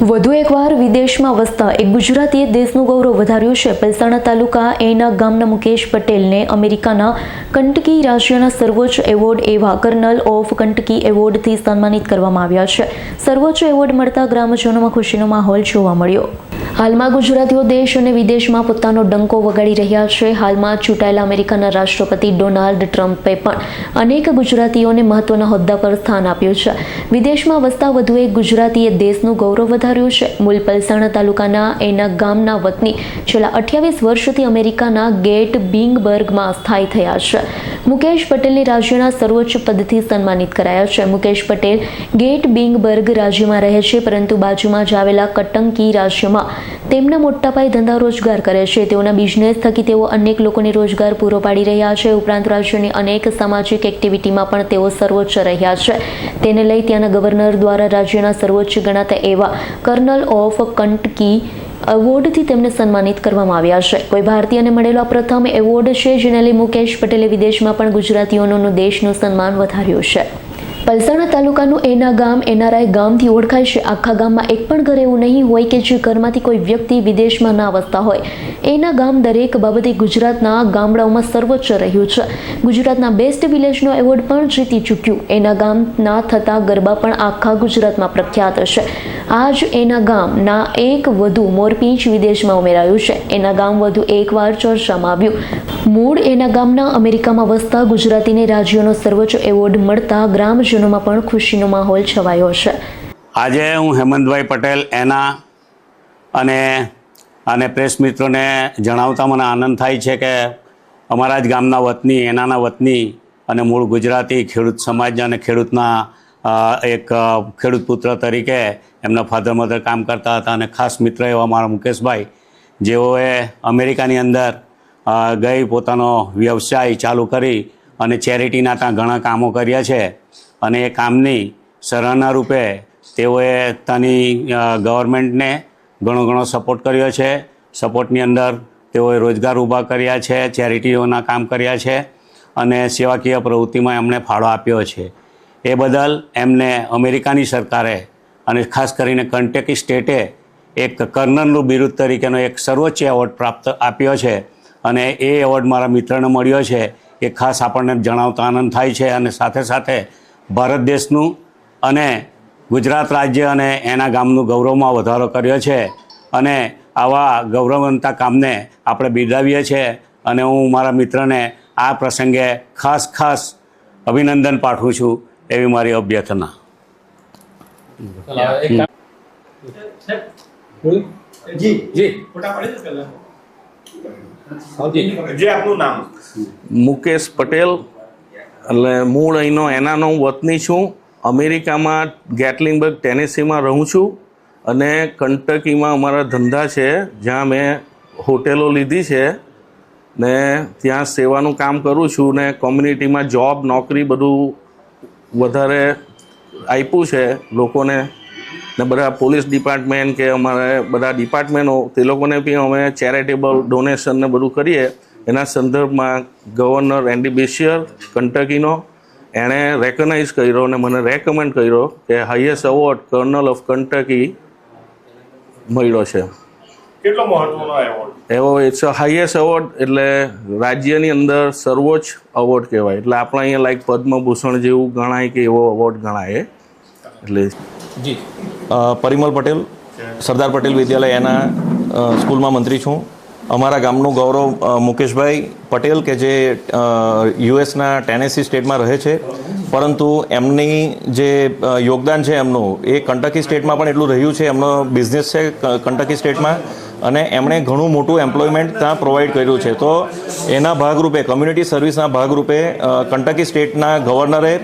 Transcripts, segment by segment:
વધુ એકવાર વિદેશમાં વસતા એક ગુજરાતીએ દેશનું ગૌરવ વધાર્યું છે. પલસાણા તાલુકા એના ગામના મુકેશ પટેલને અમેરિકાના કંટકી રાજ્યના સર્વોચ્ચ એવોર્ડ એવા કર્નલ ઓફ કંટકી એવોર્ડથી સન્માનિત કરવામાં આવ્યા છે. સર્વોચ્ચ એવોર્ડ મળતા ગ્રામજનોમાં ખુશીનો માહોલ જોવા મળ્યો. હાલમાં ગુજરાતીઓ દેશ અને વિદેશમાં પોતાનો ડંકો વગાડી રહ્યા છે. હાલમાં ચૂંટાયેલા અમેરિકાના રાષ્ટ્રપતિ ડોનાલ્ડ ટ્રમ્પે પણ અનેક ગુજરાતીઓને મહત્વના હોદ્દા પર સ્થાન આપ્યું છે. વિદેશમાં વસતા વધુ એક ગુજરાતીએ દેશનું ગૌરવ વધાર્યું છે. મૂલ પલસાણા તાલુકાના એના ગામના વતની છેલ્લા અઠ્યાવીસ વર્ષથી અમેરિકાના ગેટ બિંગબર્ગમાં સ્થાયી થયા છે. મુકેશ પટેલને રાજ્યના સર્વોચ્ચ પદથી સન્માનિત કરાયા છે. મુકેશ પટેલ ગેટ બિંગબર્ગ રાજ્યમાં રહે છે, પરંતુ બાજુમાં જ આવેલા કટંકી રાજ્યમાં તેમના મોટા પાયે ધંધા રોજગાર કરે છે. તેઓના બિઝનેસ થકી તેઓ અનેક લોકોને રોજગાર પૂરો પાડી રહ્યા છે. ઉપરાંત રાજ્યની અનેક સામાજિક એક્ટિવિટીમાં પણ તેઓ સર્વોચ્ચ રહ્યા છે. તેને લઈ ત્યાંના ગવર્નર દ્વારા રાજ્યના સર્વોચ્ચ ગણાતા એવા કર્નલ ઓફ કંટકી એવોર્ડથી તેમને સન્માનિત કરવામાં આવ્યા છે. કોઈ ભારતીયને મળેલો પ્રથમ એવોર્ડ છે, જેને લઈ મુકેશ પટેલે વિદેશમાં પણ ગુજરાતીઓનું દેશનું સન્માન વધાર્યું છે. પલસાણા તાલુકાનું એના ગામ એનઆરઆઈ ગામથી ઓળખાય છે. આખા ગામમાં એક પણ ઘર એવું નહીં હોય કે જે ઘરમાંથી કોઈ વ્યક્તિ વિદેશમાં ના વસતા હોય. એના ગામ દરેક બાબતે ગુજરાતના ગામડાઓમાં સર્વોચ્ચ રહ્યું છે. ગુજરાતના બેસ્ટ વિલેજનો એવોર્ડ પણ જીતી ચૂક્યું. એના ગામના થતા ગરબા પણ આખા ગુજરાતમાં પ્રખ્યાત છે. આજ એના ગામના એક વધુ મોરપીંચ વિદેશમાં ઉમેરાયું છે. એના ગામ વધુ એકવાર ચર્ચામાં આવ્યું. મૂળ એના ગામના અમેરિકામાં વસતા ગુજરાતીને રાજ્યનો સર્વોચ્ચ એવોર્ડ મળતા ગ્રામજનોમાં પણ ખુશીનો માહોલ છવાયો છે આજે હું હેમંતભાઈ પટેલ એના અને અને પ્રેસ મિત્રોને જણાવતા મને આનંદ થાય છે કે અમારા જ ગામના વતની, એનાના વતની અને મૂળ ગુજરાતી ખેડૂત સમાજ અને ખેડૂતના એક ખેડૂત પુત્ર તરીકે એમના ફાધર મધર કામ કરતા હતા અને ખાસ મિત્ર એવા મારા મુકેશભાઈ, જેઓએ અમેરિકાની અંદર ગઈ પોતાનો વ્યવસાય ચાલુ કરી અને ચેરિટીના ત્યાં ઘણા કામો કર્યા છે. અને એ કામની સરાહના રૂપે તેઓએ ત્યાંની ગવર્મેન્ટને ઘણો ઘણો સપોર્ટ કર્યો છે. સપોર્ટની અંદર તેઓએ રોજગાર ઊભા કર્યા છે ચેરિટીઓના કામ કર્યા છે અને સેવાકીય પ્રવૃત્તિમાં એમણે ફાળો આપ્યો છે. એ બદલ એમને અમેરિકાની સરકારે અને ખાસ કરીને કંટેકી સ્ટેટે એક કર્નલનું બિરુદ તરીકેનો એક સર્વોચ્ચ એવોર્ડ પ્રાપ્ત આપ્યો છે અને એ એવોર્ડ મારા મિત્રને મળ્યો છે. એ ખાસ આપણને જણાવતા આનંદ થાય છે અને સાથે સાથે ભારત દેશનું અને ગુજરાત રાજ્ય અને એના ગામનું ગૌરવમાં વધારો કર્યો છે અને આવા ગૌરવવંતા કામને આપણે બિરદાવીએ છીએ અને હું મારા મિત્રને આ પ્રસંગે ખાસ ખાસ અભિનંદન પાઠવું છું એવી મારી અભ્યર્થના. જી જી. ફોટા પાડી દો પહેલા. જી જે આપનું નામ. મુકેશ પટેલ એટલે મૂળ અહીંનો એનાનો વતની છું. અમેરિકામાં ગેટલિંગબર્ગ ટેનેસીમાં રહું છું અને કંટકીમાં અમારા ધંધા છે, જ્યાં મેં હોટેલો લીધી છે ને ત્યાં સેવાનું કામ કરું છું ને કોમ્યુનિટીમાં જોબ, નોકરી બધું વધારે આપ્યું છે લોકોને. ને બધા પોલીસ ડિપાર્ટમેન્ટ કે અમારે બધા ડિપાર્ટમેન્ટો, તે લોકોને બી અમે ચેરિટેબલ ડોનેશન ને બધું કરીએ. એના સંદર્ભમાં ગવર્નર એન્ડી બેશિયર કંટકીનો એણે રેકગ્નાઇઝ કર્યો અને મને રેકમેન્ડ કર્યો કે highest award colonel of Kentucky મળ્યો છે. કેટલો મહત્વનો એવોર્ડ એવો ઇટ્સ અ હાઈએસ્ટ એવોર્ડ એટલે રાજ્યની અંદર સર્વોચ્ચ એવોર્ડ કહેવાય. એટલે આપણે અહીંયા લાઈક પદ્મભૂષણ જેવું ગણાય કે એવો એવોર્ડ ગણાય. એટલે જી. પરિમલ પટેલ સરદાર પટેલ વિદ્યાલય એના સ્કૂલમાં મંત્રી છું. અમારા ગામનું ગૌરવ મુકેશભાઈ પટેલ કે જે યુએસના ટેનેસી સ્ટેટમાં રહે છે. પરંતુ એમની જે યોગદાન છે એમનું, એ કંટકી સ્ટેટમાં પણ એટલું રહ્યું છે. એમનો બિઝનેસ છે કંટકી સ્ટેટમાં. અને એમણે ઘણું મોટું એમ્પ્લોયમેન્ટ ત્યાં પ્રોવાઈડ કર્યું છે. તો એના ભાગરૂપે, કમ્યુનિટી સર્વિસના ભાગરૂપે કંટકી સ્ટેટના ગવર્નરે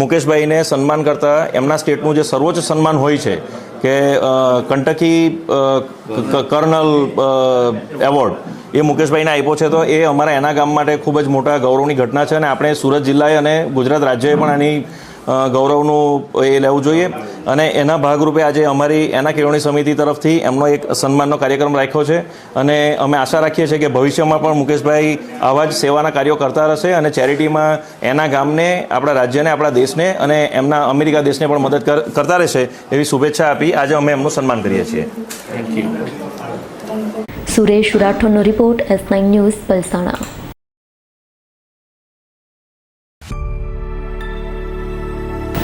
મુકેશભાઈને સન્માન કરતા એમના સ્ટેટનું જે સર્વોચ્ચ સન્માન હોય છે કે કંટકી કર્નલ એવોર્ડ. એ મુકેશભાઈને આપ્યો છે તો એ અમારા એના ગામ માટે ખૂબ જ મોટા ગૌરવની ઘટના છે અને આપણે સુરત જિલ્લાએ અને ગુજરાત રાજ્યએ પણ આની ગૌરવનું એ લેવું જોઈએ. અને એના ભાગરૂપે આજે અમારી એના કેળવણી સમિતિ તરફથી એમનો એક સન્માનનો કાર્યક્રમ રાખ્યો છે. અને અમે આશા રાખીએ છીએ કે ભવિષ્યમાં પણ મુકેશભાઈ આવા જ સેવાના કાર્યો કરતા રહેશે અને ચેરિટીમાં એના ગામને આપણા રાજ્યને આપણા દેશને અને એમના અમેરિકા દેશને પણ મદદ કર- કરતા રહેશે એવી શુભેચ્છા આપી આજે અમે એમનું સન્માન કરીએ છીએ. Suresh રાઠોડનો report S nine news Palsana.